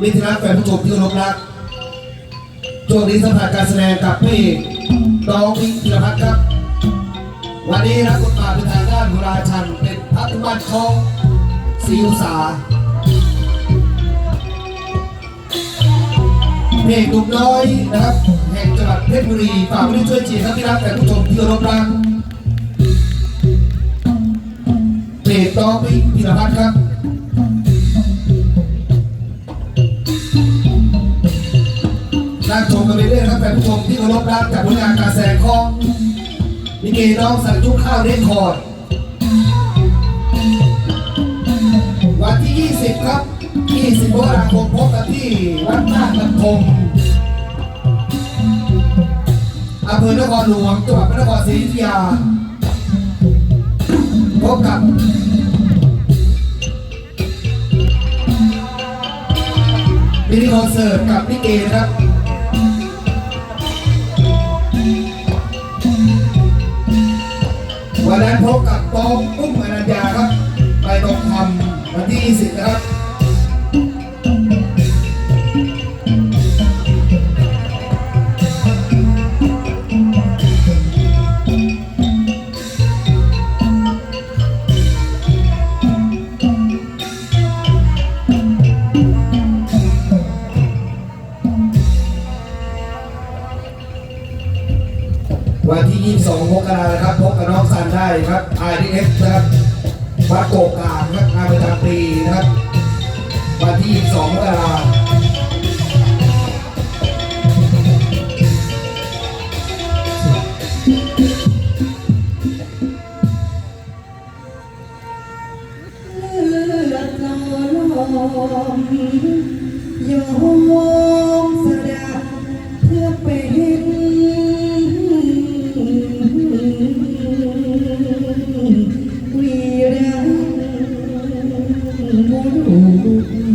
มิตรรักแฟนผู้ชมที่เคารพรักช่วงนี้สัมผัสการแสดงกับพี่น้องวิธีรพัฒน์ครับ วันนี้รับบทบาทเป็นทางด้านบุราชัน เป็นพระตุมันของศรีอุสาเพลงหนุ่มน้อยนะครับ แห่งจังหวัดเพชรบุรีฝากไว้ด้วยช่วยเชียร์ครับที่รักแฟนผู้ชมที่เคารพรักเพลงน้องวิธีรพัฒน์ครับ ฟนผู้ชมที่เคารพรักจากผลงานการแสดงของลิเกน้องสังจุกข้าวเล่นคอร์ดวันที่ 20 ครับ 20มกราคมพบกันที่วัดท่าตันทงอำเภอนครหลวงจังหวัดพระนครศรีอยุธยาพบกับมินิคอนเสิร์ตกับลิเกนะครับ วันนั้นพบกับตองตุ้มอนัญญาครับ ที่22มกรานะครับพบกับน้องซันได้ครับ IDF นะครับวัดโกกาครับ mm -hmm.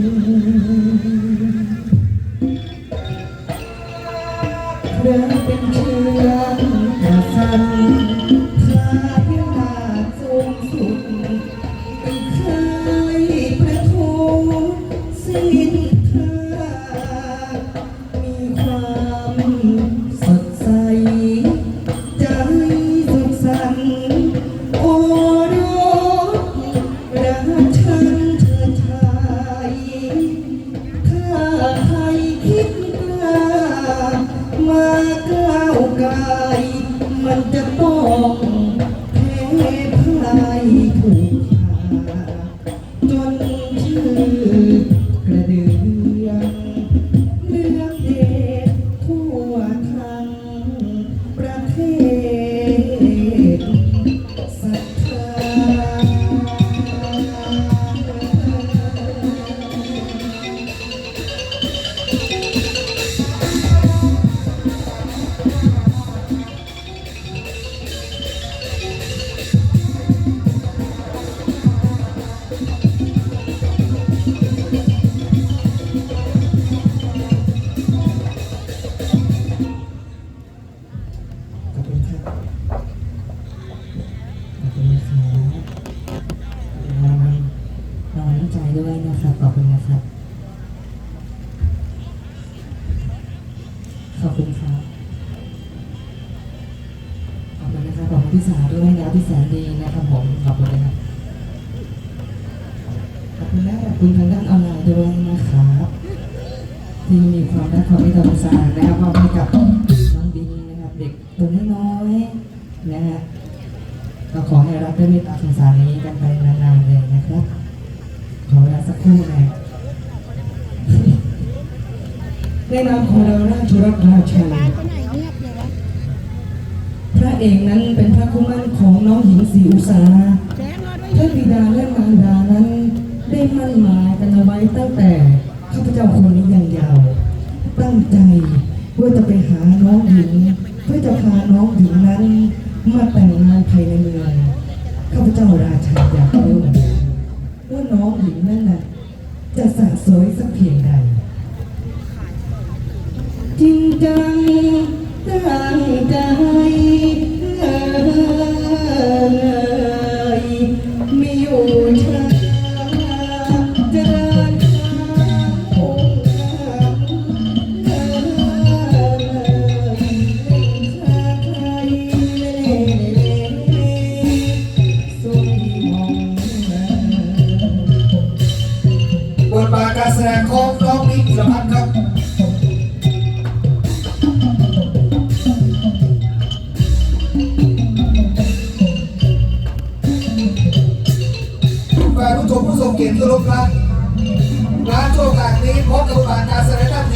พี่สาวด้วยนะพี่แสนดีนะครับผมขอบคุณนะครับขอบ คุณและขอบคุณทางด้านออนไลน์ด้วยนะครับที่มีความรักความเมตตาสงสารนะครับมอบให้กับน้องบินนะครับเด็กตัวน้อยๆนะฮะก็ขอให้รับด้วยเมตตาสงสารนี้กันไปนานๆเลยนะครับขอเวลาสักครู่นะในนามของเราราชรัตราชันพระเอกนั้นเป็นพระคู่มั่นของน้องหญิงศรีอุษาพระบิดาและมารดานั้น ได้มั่นหมายกันเอาไว้ตั้งแต่ข้าพเจ้าคนนี้ยังยาว ตั้งใจว่าจะไปหาน้องหญิงเพื่อจะพาน้องหญิงนั้นมาแต่งงานภายในเมืองข้าพเจ้าราชาอยากรู้ว่าน้องหญิงนั่นน่ะจะสะสวยสักเพียงใดจริงจังตั้งใจ การแสดงของน้องมิ้งธีรพัฒน์ครับแฟนผู้ชมผู้ทรงเกียรติทุกท่ารพครับร้านโชว์การนี้พบกับบทบาทการแสดงด้าน